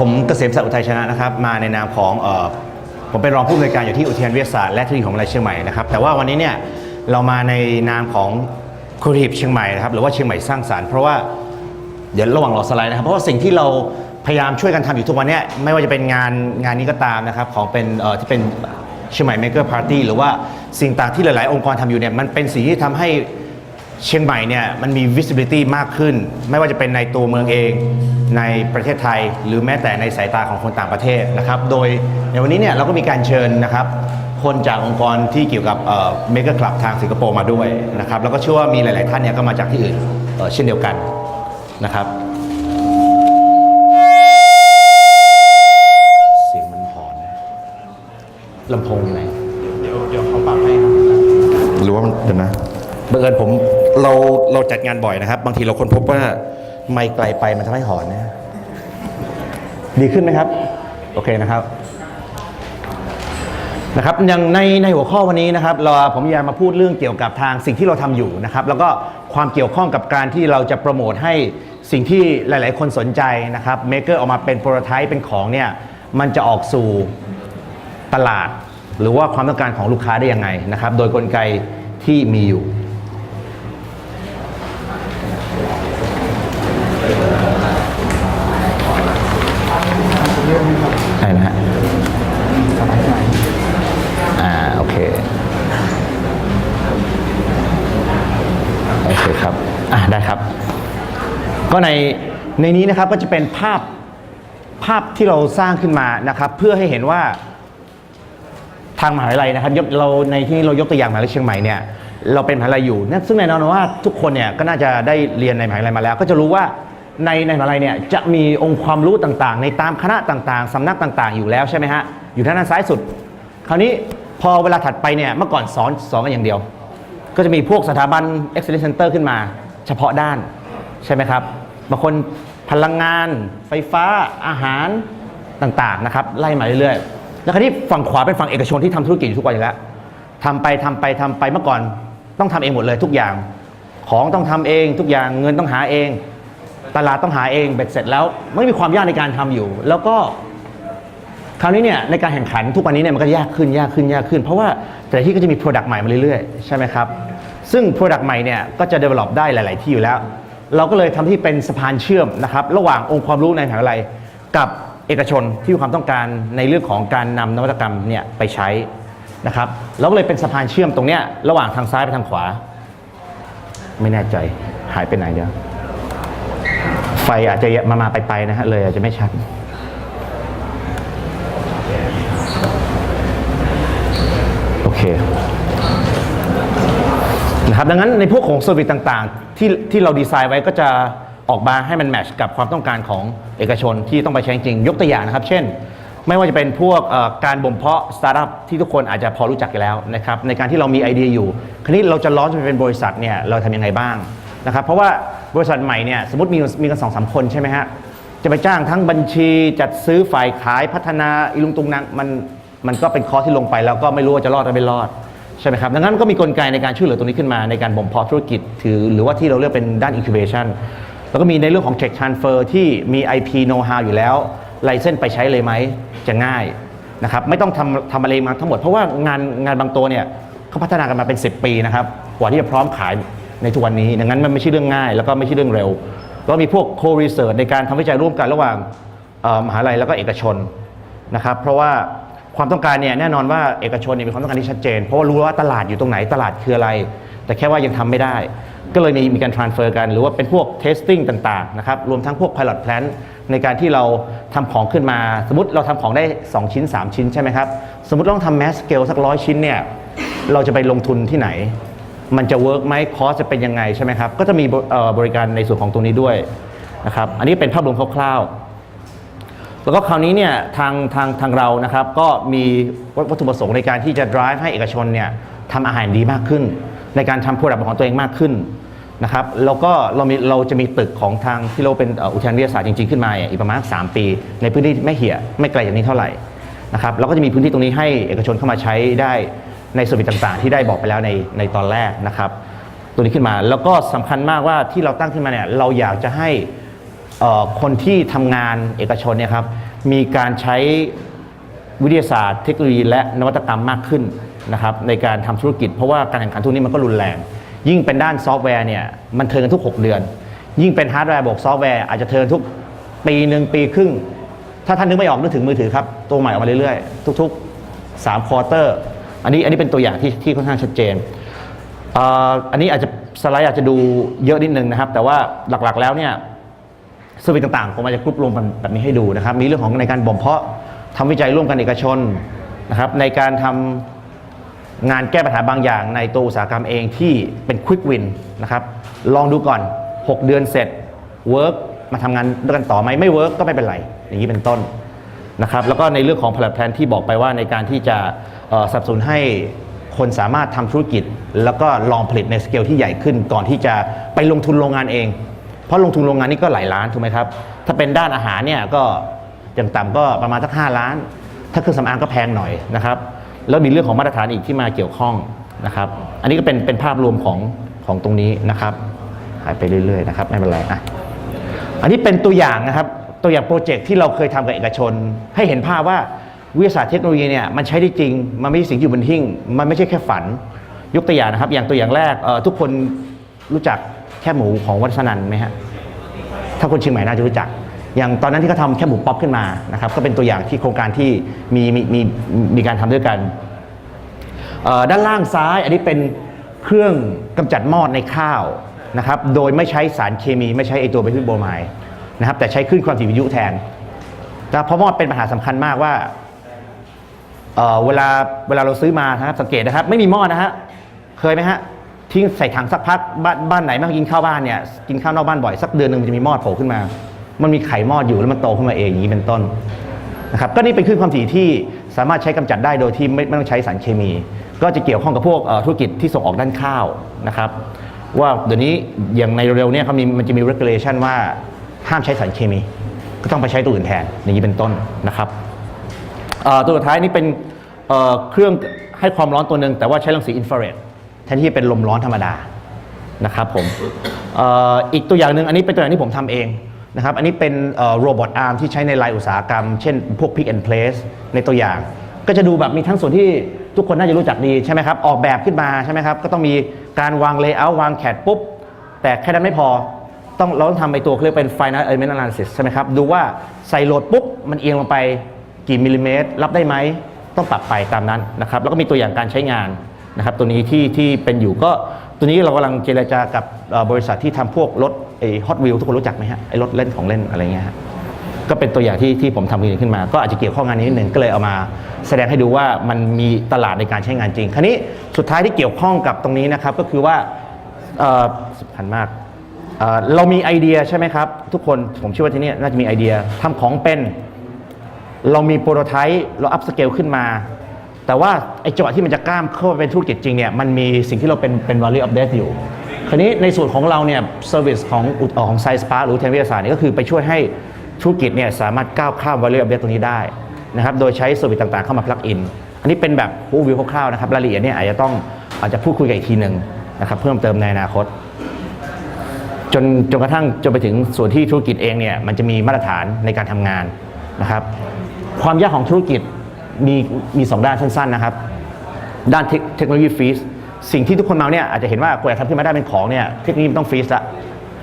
ผมเกษมศักดิ์อุทัยชนะนะครับมาในนามของเออผมเป็นรองผู้อำนวยการอยู่ที่อุทยานวิทยาศาสตร์และเทคโนโลยีของมหาลัยเชียงใหม่นะครับแต่ว่าวันนี้เนี่ยเรามาในนามของครีเอทีฟเชียงใหม่นะครับหรือว่าเชียงใหม่สร้างสรรค์เพราะว่าเดี๋ยวระหว่างรอสไลด์นะครับ เพราะว่าสิ่งที่เราพยายามช่วยกันทำอยู่ทุกวันเนี้ไม่ว่าจะเป็นงานงานนี้ก็ตามนะครับของเป็นเอ่อที่เป็นเชียงใหม่ Maker Party หรือว่าสิ่งต่างที่หลาย ๆ องค์กรทำอยู่เนี่ยมันเป็นสิ่งที่ทำให้ เชียงใหม่เนี่ยมันมี visibility มากขึ้น ไม่ว่าจะเป็นในตัวเมืองเอง ในประเทศไทย หรือแม้แต่ในสายตาของคนต่างประเทศนะครับ โดยในวันนี้เนี่ยเราก็มีการเชิญนะครับคนจากองค์กรที่เกี่ยวกับเมกะคลับทางสิงคโปร์มาด้วยนะครับแล้วก็เชื่อว่ามีหลาย ๆ ท่านเนี่ยก็มาจากที่อื่นเอ่อเช่นเดียวกันนะครับเสียงมันหอนนะลำโพงอยู่ไหนเดี๋ยวเดี๋ยวเขาปรับให้ครับหรือว่ามันเดี๋ยวนะบังเอิญผมเราเราจัดงานบ่อยนะครับ บางทีเราค้นพบว่า ไม่ไกลไปมันทำให้หอนนะดีขึ้นไหมครับ โอเคนะครับนะครับอย่างในในหัวข้อวันนี้นะครับเราผมอยากมาพูดเรื่องเกี่ยวกับทางสิ่งที่เราทำอยู่นะครับแล้วก็ความเกี่ยวข้องกับการที่เราจะโปรโมทให้สิ่งที่หลาย ๆ คนสนใจนะครับเมเกอร์ออกมาเป็นโปรไทป์เป็นของเนี่ยมันจะออกสู่ตลาด หรือว่าความต้องการของลูกค้าได้ยังไงนะครับโดยกลไกที่มีอยู่ ก็ในในนี้นะครับก็จะเป็นภาพภาพที่เราสร้างขึ้นมานะครับ เพื่อให้เห็นว่าทางมหาวิทยาลัยนะครับยกเราในที่นี้เรายกตัวอย่างมหาวิทยาลัยเชียงใหม่เนี่ยเราเป็นมหาวิทยาลัยอยู่นั่นซึ่งแน่นอนว่าทุกคนเนี่ยก็น่าจะได้เรียนในมหาวิทยาลัยมาแล้ว ก็จะรู้ว่าในในมหาวิทยาลัยเนี่ยจะมีองค์ความรู้ต่างๆ ในตามคณะต่างๆสำนักต่างๆ อยู่แล้วใช่ไหมฮะอยู่ทางด้านซ้ายสุด คราวนี้พอเวลาถัดไปเนี่ยเมื่อก่อนสอนสอนกันอย่างเดียว ก็จะมีพวกสถาบัน Excellence Center ขึ้นมา เฉพาะด้านใช่ไหมครับ บางคนพลังงาน ไฟฟ้าอาหารต่างๆนะครับไล่มาเรื่อยๆ แล้วคราวนี้ฝั่งขวาเป็นฝั่งเอกชนที่ทำธุรกิจอยู่ทุกวันอยู่แล้วทำไปทำไปทำไปเมื่อก่อนต้องทำเองหมดเลยทุกอย่าง ของต้องทำเองทุกอย่างเงินต้องหาเอง ตลาดต้องหาเองเบ็ดเสร็จแล้วไม่มีความยากในการทำอยู่ แล้วก็คราวนี้เนี่ยในการแข่งขันทุกวันนี้เนี่ยมันก็ยากขึ้นยากขึ้นยากขึ้น เพราะว่าแต่ที่ก็จะมี Product ใหม่มาเรื่อยๆ ใช่ไหมครับ ซึ่ง Product ใหม่เนี่ยก็จะ develop ได้หลาย ๆ ที่อยู่แล้ว เราก็เลยทำที่เป็นสะพานเชื่อมนะครับระหว่างองค์ความรู้ในมหาวิทยาลัยกับเอกชนที่มีความต้องการในเรื่องของการนำนวัตกรรมเนี่ยไปใช้นะครับเราก็เลยเป็นสะพานเชื่อมตรงเนี้ยระหว่างทางซ้ายไปทางขวา ไม่แน่ใจหายไปไหนเดี๋ยวไฟอาจจะมามาไปไปนะฮะเลยอาจจะไม่ชัดโอเค นะครับดังนั้นในพวกของเซอร์วิสต่างๆ ที่ที่เราดีไซน์ไว้ก็จะออกมาให้มันแมชกับความต้องการของเอกชนที่ต้องไปใช้จริง ยกตัวอย่างนะครับ เช่น ไม่ว่าจะเป็นพวกการบ่มเพาะสตาร์ทอัพที่ทุกคนอาจจะพอรู้จักกันแล้วนะครับในการที่เรามีไอเดียอยู่ คราวนี้เราจะล้อนจะเป็นบริษัทเนี่ยเราทำยังไงบ้างนะครับเพราะว่าบริษัทใหม่เนี่ยสมมติมีมีกันสองสามคนใช่ไหมฮะจะไปจ้างทั้งบัญชีจัดซื้อฝ่ายขายพัฒนาอีลุงตุงนังมันมันก็เป็นคอที่ลงไปแล้วก็ไม่รู้ว่าจะรอดหรือไม่รอด ใช่ไหมครับ ดังนั้นก็มีกลไกในการช่วยเหลือตรงนี้ขึ้นมาในการบ่มเพาะธุรกิจถือหรือว่าที่เราเรียกเป็นด้าน incubation แล้วก็มีในเรื่องของ tech transfer ที่มี IP know how อยู่แล้วไลเซนไปใช้เลยไหมจะง่ายนะครับไม่ต้องทำทำอะไรมาทั้งหมด เพราะว่างานงานบางตัวเนี่ยเขาพัฒนากันมาเป็น 10 ปีนะครับกว่าที่จะพร้อมขายในทุกวันนี้ดังนั้นมันไม่ใช่เรื่องง่าย แล้วก็ไม่ใช่เรื่องเร็วแล้วมีพวก co-research ในการทำวิจัยร่วมกันระหว่างมหาลัยแล้วก็เอกชนนะครับเพราะว่า ความต้องการเนี่ยแน่นอนว่าเอกชนเนี่ยมีความต้องการที่ชัดเจน เพราะว่ารู้ว่าตลาดอยู่ตรงไหนตลาดคืออะไร แต่แค่ว่ายังทำไม่ได้ ก็เลยมีมีการ transfer กัน หรือว่าเป็นพวก testing ต่างๆนะครับรวมทั้งพวก pilot plan ในการที่เราทำของขึ้นมา สมมติเราทำของได้ 2 ชิ้น 3 ชิ้นใช่ไหมครับ สมมติต้องทำ mass scale สักร้อยชิ้นเนี่ยเราจะไปลงทุนที่ไหน มันจะเวิร์กไหมคอสจะเป็นยังไงใช่ไหมครับก็จะมีบริการในส่วนของตรงนี้ด้วยนะครับอันนี้เป็นภาพรวมคร่าวๆ แล้วก็คราวนี้เนี่ยทางทางทางเรานะครับก็มีวัตถุประสงค์ในการที่จะ drive ให้เอกชนเนี่ยทำอาหารดีมากขึ้น ในการทำ product ของตัวเองมากขึ้นนะครับแล้วก็เรามีเราจะมีตึกของทางที่เราเป็นอุทยานวิทยาศาสตร์จริงๆขึ้นมาอีกประมาณ3ปี ในพื้นที่ไม่เหี่ยไม่ไกลจากนี้เท่าไหร่นะครับเราก็จะมีพื้นที่ตรงนี้ให้เอกชนเข้ามาใช้ได้ในส่วิตต่างๆ ที่ได้บอกไปแล้วในในตอนแรกนะครับ ตัวนี้ขึ้นมาแล้วก็สำคัญมากว่าที่เราตั้งขึ้นมาเนี่ยเราอยากจะให้ คนที่ทำงานเอกชนเนี่ยครับมีการใช้วิทยาศาสตร์เทคโนโลยีและนวัตกรรมมากขึ้นนะครับในการทำธุรกิจ เพราะว่าการแข่งขันทุกนี้มันก็รุนแรง ยิ่งเป็นด้านซอฟต์แวร์เนี่ยมันเทิร์นกันทุก 6 เดือน ยิ่งเป็นฮาร์ดแวร์บวกซอฟต์แวร์อาจจะเทิร์นทุกปีหนึ่งปีครึ่ง ถ้าท่านนึกไม่ออกนึกถึงมือถือครับตัวใหม่ออกมาเรื่อยๆ ทุกๆ3ควอเตอร์อันนี้อันนี้เป็นตัวอย่างที่ที่ค่อนข้างชัดเจนอ่ออันนี้อาจจะสไลด์อาจจะดูเยอะนิดนึงนะครับ แต่ว่าหลักๆแล้วเนี่ย สวิตต่างๆผมอาจจะกรุ๊ปรวมกันแบบนี้ให้ดูนะครับ มีเรื่องของในการบ่มเพาะทำวิจัยร่วมกันเอกชนนะครับ ในการทำงานแก้ปัญหาบางอย่างในตัวอุตสาหกรรมเองที่เป็นควิกวินนะครับ ลองดูก่อน 6 เดือนเสร็จเวิร์กมาทำงานด้วยกันต่อไหมไม่เวิร์กก็ไม่เป็นไร อย่างนี้เป็นต้นนะครับ แล้วก็ในเรื่องของผลิตภัณฑ์ที่บอกไปว่าในการที่จะสนับสนุนให้คนสามารถทำธุรกิจ แล้วก็ลองผลิตในสเกลที่ใหญ่ขึ้นก่อนที่จะไปลงทุนโรงงานเอง เพราะลงทุนโรงงานนี่ก็หลายล้านถูกไหมครับ ถ้าเป็นด้านอาหารเนี่ยก็อย่างต่ำก็ประมาณสักห้าล้าน ถ้าเครื่องสำอางก็แพงหน่อยนะครับ แล้วมีเรื่องของมาตรฐานอีกที่มาเกี่ยวข้องนะครับ อันนี้ก็เป็นเป็นภาพรวมของของตรงนี้นะครับ หายไปเรื่อยๆนะครับไม่เป็นไรอะ อันนี้เป็นตัวอย่างนะครับ ตัวอย่างโปรเจกต์ที่เราเคยทำกับเอกชน ให้เห็นภาพว่าวิทยาศาสตร์เทคโนโลยีเนี่ยมันใช้ได้จริง มันไม่ใช่สิ่งที่อยู่บนหิ้ง มันไม่ใช่แค่ฝัน ยกตัวอย่างนะครับ อย่างตัวอย่างแรกทุกคนรู้จัก แค่หมูของวัดสนันไหมฮะถ้าคนเชียงใหม่น่าจะรู้จัก อย่างตอนนั้นที่เขาทำแค่หมูป๊อปขึ้นมานะครับก็เป็นตัวอย่างที่โครงการที่มีมีมีมีการทำด้วยกัน ด้านล่างซ้ายอันนี้เป็นเครื่องกำจัดมอดในข้าวนะครับโดยไม่ใช้สารเคมีไม่ใช้ไอตัวเบนซิโบไมด์นะครับแต่ใช้คลื่นความถี่วิทยุแทนแต่เพราะมอดเป็นปัญหาสำคัญมากว่าเเวลาเวลาเราซื้อมานะครับสังเกตนะครับ ไม่มีมอดนะฮะเคยไหมฮะ ทิ้งใส่ถังสักพักบ้านบ้านไหนไม่กินข้าวบ้านเนี่ยกินข้าวนอกบ้านบ่อยสักเดือนหนึ่งมันจะมีมอดโผล่ขึ้นมา มันมีไข่มอดอยู่แล้วมันโตขึ้นมาเองอย่างนี้เป็นต้นนะครับก็นี่เป็นคลื่นความถี่ที่สามารถใช้กำจัดได้โดยที่ไม่ไม่ต้องใช้สารเคมี ก็จะเกี่ยวข้องกับพวกธุรกิจที่ส่งออกด้านข้าวนะครับ ว่าเดี๋ยวนี้อย่างในเร็วๆเนี่ยเขามีมันจะมี regulation ว่าห้ามใช้สารเคมี ก็ต้องไปใช้ตัวอื่นแทนอย่างนี้เป็นต้นนะครับตัวสุดท้ายนี่เป็นเครื่องให้ความร้อนตัวหนึ่งแต่ว่าใช้รังสีอินฟราเรด แทนที่เป็นลมร้อนธรรมดานะครับผมอออีกตัวอย่างหนึ่งอันนี้เป็นตัวอย่างที่ผมทำเองนะครับอันนี้เป็นโรบอทอาร์มที่ใช้ในรายอุตสาหกรรม เช่นพวก Pick and Place ในตัวอย่าง ก็จะดูแบบมีทั้งส่วนที่ทุกคนน่าจะรู้จักดีใช่ไหมครับ ออกแบบขึ้นมาใช่ไหมครับ ก็ต้องมีการวางเลเยอร์วางแขดปุ๊บ แต่แค่นั้นไม่พอต้องเราต้องทำไอตัวเขาเรียกเป็น Final Element Analysis ใช่ไหมครับ ดูว่าใส่โหลดปุ๊บ มันเอียงลงไปกี่มิลลิเมตร รับได้ไหม ต้องปรับไปตามนั้นนะครับ แล้วก็มีตัวอย่างการใช้งาน นะครับตัวนี้ที่ที่เป็นอยู่ก็ตัวนี้เรากำลังเจรจากับบริษัทที่ทำพวกรถไอ้ฮอตวิวทุกคนรู้จักไหมฮะไอ้รถเล่นของเล่นอะไรเงี้ยฮะก็เป็นตัวอย่างที่ที่ผมทำขึ้นมา ก็อาจจะเกี่ยวข้องงานนี้นิดหนึ่งก็เลยเอามา แสดงให้ดูว่ามันมีตลาดในการใช้งานจริง คราวนี้สุดท้ายที่เกี่ยวข้องกับตรงนี้นะครับก็คือว่าสำคัญมากเเรามีไอเดียใช่ไหมครับ ทุกคนผมเชื่อว่าที่นี่น่าจะมีไอเดียทำของเป็น เรามีโปรโตไทป์เราอัพสเกลขึ้นมา แต่ว่าไอ้จังหวะที่มันจะกล้ามเข้าไปเป็นธุรกิจจริงเนี่ยมันมีสิ่งที่เราเป็นเป็น value of death อยู่ คราวนี้ในส่วนของเราเนี่ย service ของอุตเอ่อของ Science Park หรือเทควิทยาศาสตร์เนี่ยก็คือไปช่วยให้ธุรกิจเนี่ยสามารถก้าวข้าม value of death ตรงนี้ได้นะครับโดยใช้ service ต่างๆเข้ามา plug in อันนี้เป็นแบบ overview คร่าวๆนะครับรายละเอียดเนี่ยอาจจะต้องอาจจะพูดคุยกันอีกทีหนึ่งนะครับเพิ่มเติมในอนาคต จนจนกระทั่งจนไปถึงส่วนที่ธุรกิจเองเนี่ยมันจะมีมาตรฐานในการทำงานนะครับความยากของธุรกิจ มีมีสองด้านสั้นๆนะครับ ด้านเทคโนโลยีฟรีซสิ่งที่ทุกคนมาเนี่ยอาจจะเห็นว่ากว่าจะทำขึ้นมาได้เป็นของเนี่ยเทคโนโลยีมันต้องฟรีซละ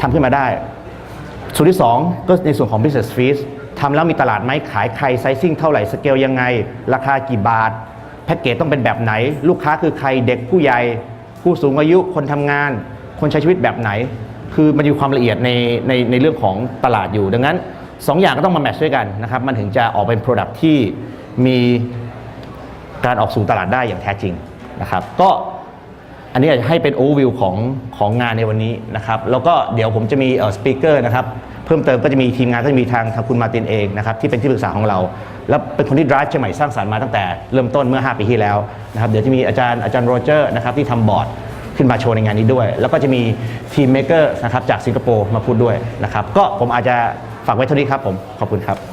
ทำขึ้นมาได้ ส่วนที่ 2 ก็ในส่วนของ business freeze ทำแล้วมีตลาดไหมขายใครไซซิ่งเท่าไหร่สเกลยังไง ราคากี่บาท แพ็กเกจต้องเป็นแบบไหน ลูกค้าคือใครเด็กผู้ใหญ่ ผู้สูงอายุคนทำงาน คนใช้ชีวิตแบบไหน คือมันมีความละเอียดในในในเรื่องของตลาดอยู่ ดังนั้น 2อย่างก็ต้องมาแมทช์ด้วยกันนะครับมันถึงจะออกเป็น Product ที่ มีการออกสู่ตลาดได้อย่างแท้จริงนะครับ ก็อันนี้อาจจะให้เป็นโอเวอร์วิวของของงานในวันนี้นะครับ แล้วก็เดี๋ยวผมจะมีเอ่อสปีกเกอร์นะครับเพิ่มเติมก็จะมีทีมงานก็จะมีทางทางคุณมาตินเองนะครับที่เป็นที่ปรึกษาของเรา แล้วเป็นคนที่ drive เชียงใหม่สร้างสรรค์มาตั้งแต่เริ่มต้นเมื่อ 5 ปีที่แล้วนะครับเดี๋ยวจะมีอาจารย์อาจารย์โรเจอร์นะครับที่ทำบอร์ดขึ้นมาโชว์ในงานนี้ด้วย แล้วก็จะมีทีมเม k เกอร์นะครับจากสิงคโปร์มาพูดด้วยนะครับก็ผมอาจจะฝากไว้เท่านี้ครับผมขอบคุณครับ